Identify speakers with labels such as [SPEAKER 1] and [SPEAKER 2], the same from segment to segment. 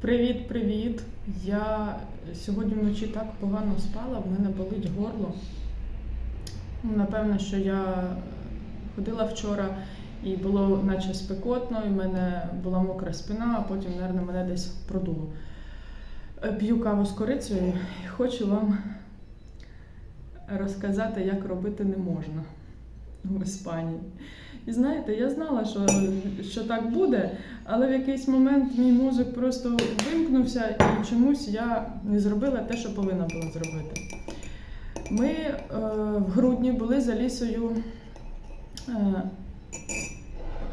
[SPEAKER 1] Привіт-привіт! Я сьогодні вночі так погано спала, в мене болить горло. Напевно, що я ходила вчора і було наче спекотно, і в мене була мокра спина, а потім, мабуть, мене десь продуло. Е, П'ю каву з корицею і хочу вам розказати, як робити не можна в Іспанії. І знаєте, я знала, що, що так буде, але в якийсь момент мій мозок просто вимкнувся і чомусь я не зробила те, що повинна була зробити. Ми е, в грудні були за лісою, е,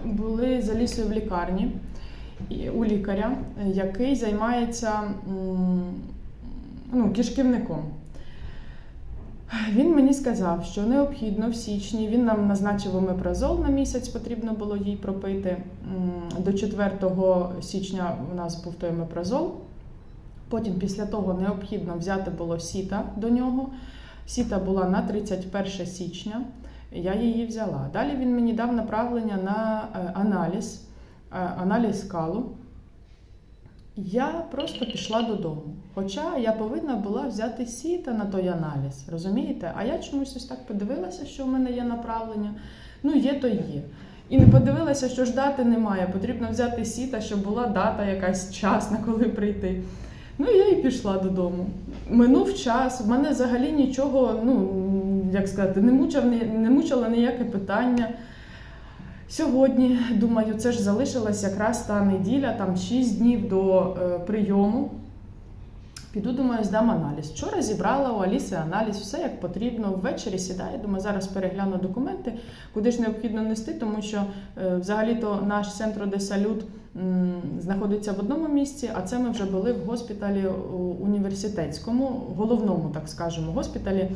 [SPEAKER 1] були за лісою в лікарні у лікаря, який займається ну, кишківником. Він мені сказав, що необхідно в січні. Він нам назначив омепразол на місяць, потрібно було їй пропити. До 4 січня у нас був той омепразол. Потім після того необхідно взяти було сіта до нього. Сіта була на 31 січня. Я її взяла. Далі він мені дав направлення на е, аналіз, е, аналіз калу. Я просто пішла додому. Хоча я повинна була взяти сіта на той аналіз, розумієте? А я чомусь ось так подивилася, що в мене є направлення. Ну, є, то є. І не подивилася, що ж дати немає. Потрібно взяти сіта, щоб була дата якась час, на коли прийти. Ну, я і пішла додому. Минув час, в мене взагалі нічого, ну, як сказати, не, мучав, ні- не мучило ніяке питання. Сьогодні, думаю, це ж залишилась якраз та неділя, там 6 днів до е, прийому. Піду, думаю, здам аналіз. Вчора зібрала у Аліси аналіз, все як потрібно. Ввечері сідаю, думаю, зараз перегляну документи, куди ж необхідно нести, тому що е, взагалі-то наш центр де салют знаходиться в одному місці, а це ми вже були в госпіталі університетському, головному, так скажемо, госпіталі.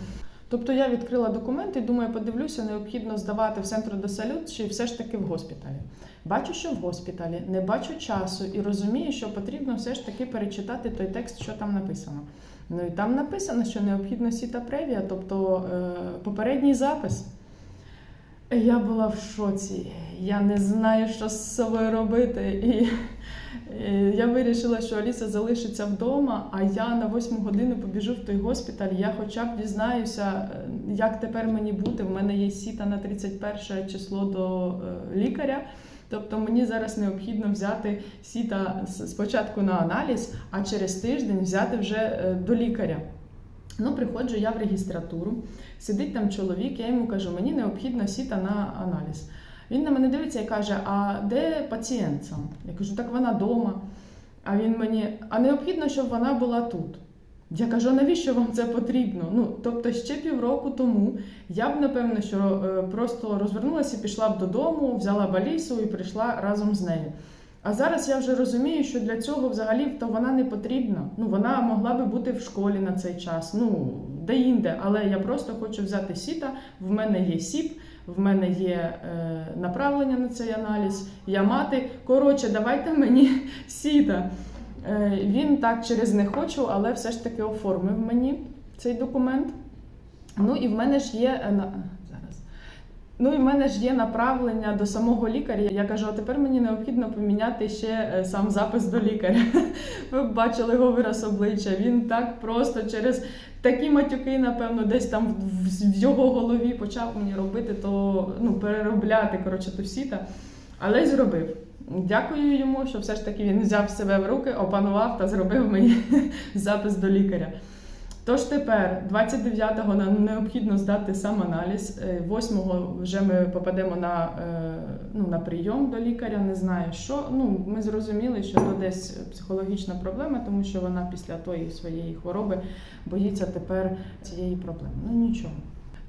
[SPEAKER 1] Тобто я відкрила документи і думаю, подивлюся, необхідно здавати в центр досалют чи все ж таки в госпіталі. Бачу, що в госпіталі, не бачу часу і розумію, що потрібно все ж таки перечитати той текст, що там написано. Ну і там написано, що необхідно сіта превія, тобто е, попередній запис. Я була в шоці. Я не знаю, що з собою робити. І е, я вирішила, що Аліса залишиться вдома, а я на 8 годину побіжу в той госпіталь. Я хоча б дізнаюся, е, як тепер мені бути. В мене є сіта на 31 число до е, лікаря. Тобто мені зараз необхідно взяти сіта спочатку на аналіз, а через тиждень взяти вже е, до лікаря. Ну, приходжу я в регістратуру, сидить там чоловік, я йому кажу, мені необхідно сіта на аналіз. Він на мене дивиться і каже: А де пацієнт сам? Я кажу, так вона вдома. А він мені, а необхідно, щоб вона була тут. Я кажу, а навіщо вам це потрібно? Ну, тобто, ще півроку тому я б, напевно, що е, просто розвернулася, пішла б додому, взяла б Алісу і прийшла разом з нею. А зараз я вже розумію, що для цього взагалі то вона не потрібна. Ну, вона могла би бути в школі на цей час, ну, де-інде. Але я просто хочу взяти сіта, в мене є сіп, в мене є е, направлення на цей аналіз, я мати. Коротше, давайте мені сіта. Е, він так через не хочу, але все ж таки оформив мені цей документ. Ну і в мене ж є е. Ну і в мене ж є направлення до самого лікаря. Я кажу, а тепер мені необхідно поміняти ще е, сам запис до лікаря. Ви б бачили його вираз обличчя. Він так просто через такі матюки, напевно, десь там в, його голові почав мені робити, то ну, переробляти коротше, ту сіта. Але зробив. Дякую йому, що все ж таки він взяв себе в руки, опанував та зробив мені запис до лікаря. Тож тепер, 29-го нам необхідно здати сам аналіз. е, 8-го вже ми попадемо на, е, ну, на прийом до лікаря. Не знаю що. Ну, ми зрозуміли, що то десь психологічна проблема, тому що вона після тої своєї хвороби боїться тепер цієї проблеми. Ну нічого.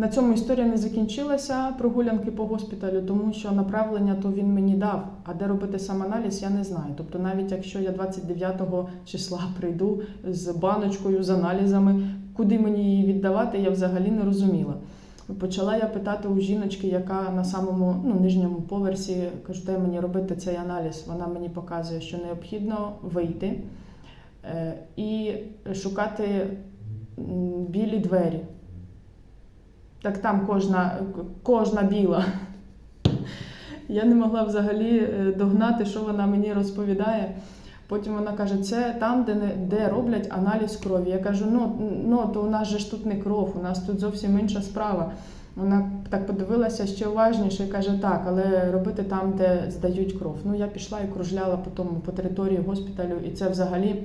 [SPEAKER 1] На цьому історія не закінчилася прогулянки по госпіталю, тому що направлення то він мені дав. А де робити сам аналіз, я не знаю. Тобто, навіть якщо я 29 числа прийду з баночкою з аналізами, куди мені її віддавати, я взагалі не розуміла. Почала я питати у жіночки, яка на самому ну, нижньому поверсі кажу, де мені робити цей аналіз. Вона мені показує, що необхідно вийти е, і шукати білі двері. Так там кожна, кожна біла. Я не могла взагалі е, догнати, що вона мені розповідає. Потім вона каже, це там, де, не, де роблять аналіз крові. Я кажу, ну, ну то у нас же ж тут не кров, у нас тут зовсім інша справа. Вона так подивилася ще уважніше і каже, так, але робити там, де здають кров. Ну я пішла і кружляла по по території госпіталю, і це взагалі.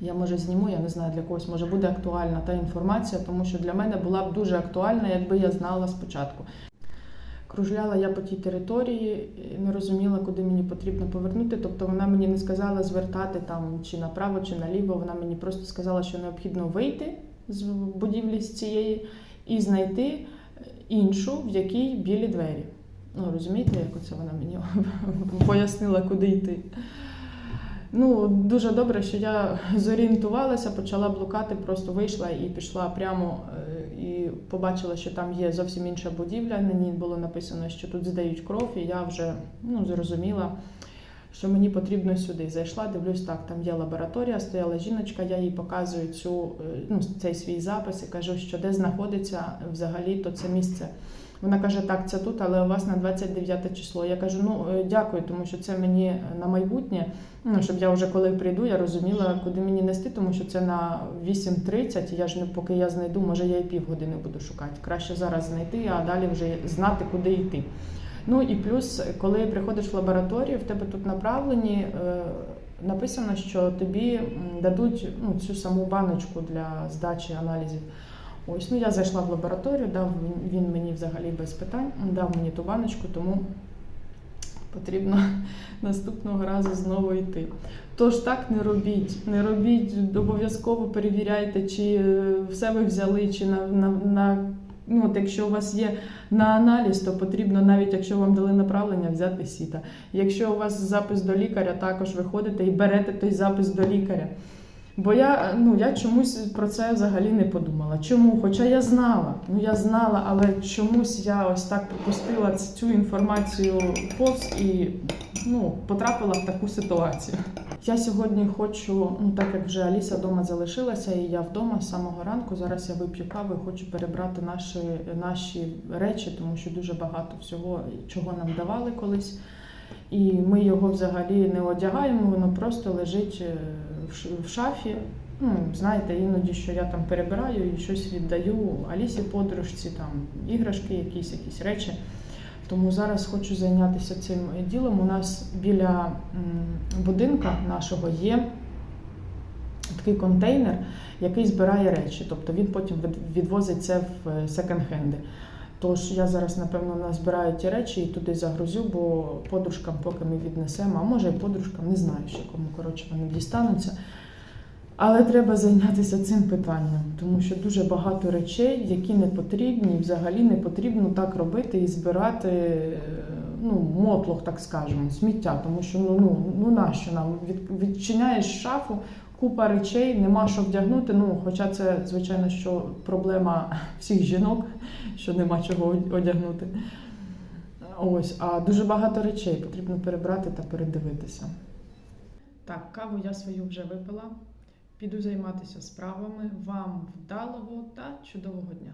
[SPEAKER 1] Я може зніму, я не знаю для когось може буде актуальна та інформація, тому що для мене була б дуже актуальна, якби я знала спочатку. Кружляла я по тій території, не розуміла, куди мені потрібно повернути. Тобто вона мені не сказала звертати там чи направо, чи наліво. Вона мені просто сказала, що необхідно вийти з будівлі з цієї і знайти іншу, в якій білі двері. Ну, розумієте, як оце вона мені пояснила, куди йти. Ну, дуже добре, що я зорієнтувалася, почала блукати, просто вийшла і пішла прямо е, і побачила, що там є зовсім інша будівля. На ній було написано, що тут здають кров, і я вже ну, зрозуміла, що мені потрібно сюди. Зайшла, дивлюсь, так, там є лабораторія, стояла жіночка, я їй показую цю, е, ну, цей свій запис і кажу, що де знаходиться взагалі то це місце. Вона каже, так, це тут, але у вас на 29 число. Я кажу, ну е, дякую, тому що це мені на майбутнє. Ну, щоб я вже коли прийду, я розуміла, куди мені нести, тому що це на 8.30, Я ж не поки я знайду, може я і півгодини буду шукати. Краще зараз знайти, а далі вже знати, куди йти. Ну і плюс, коли приходиш в лабораторію, в тебе тут направлені. е, Написано, що тобі дадуть ну, цю саму баночку для здачі аналізів. Ось, ну я зайшла в лабораторію, дав він- мені взагалі без питань, дав мені ту баночку, тому потрібно наступного разу знову йти. Тож так не робіть, не робіть, обов'язково перевіряйте, чи е, все ви взяли, чи на, на, на ну, от якщо у вас є на аналіз, то потрібно, навіть якщо вам дали направлення, взяти сіта. Якщо у вас запис до лікаря, також виходите і берете той запис до лікаря. Бо я, ну, я чомусь про це взагалі не подумала. Чому? Хоча я знала, ну я знала, але чомусь я ось так пропустила цю інформацію повз і ну, потрапила в таку ситуацію. Я сьогодні хочу, ну так як вже Аліса вдома залишилася, і я вдома з самого ранку. Зараз я вип'ю каву і хочу перебрати наші, наші речі, тому що дуже багато всього, чого нам давали колись. І ми його взагалі не одягаємо, воно просто лежить е, в шафі. Ну, знаєте, іноді, що я там перебираю і щось віддаю Алісі подружці, там іграшки, якісь, якісь речі. Тому зараз хочу зайнятися цим ділом. У нас біля будинка нашого є такий контейнер, який збирає речі. Тобто він потім відвозить це в е, секонд-хенди. Тож я зараз, напевно, назбираю ті речі і туди загрузю, бо подружкам, поки ми віднесемо, а може і подружкам, не знаю ще кому коротше вони дістануться. Але треба зайнятися цим питанням, тому що дуже багато речей, які не потрібні, взагалі не потрібно так робити і збирати е, ну, мотлох, так скажемо, сміття. Тому що ну, ну, ну нащо нам відчиняєш шафу, купа речей, нема що вдягнути. Ну, хоча це, звичайно, що проблема всіх жінок, що нема чого одягнути. Ось, а дуже багато речей потрібно перебрати та передивитися. Так, каву я свою вже випила. Піду займатися справами. Вам вдалого та чудового дня!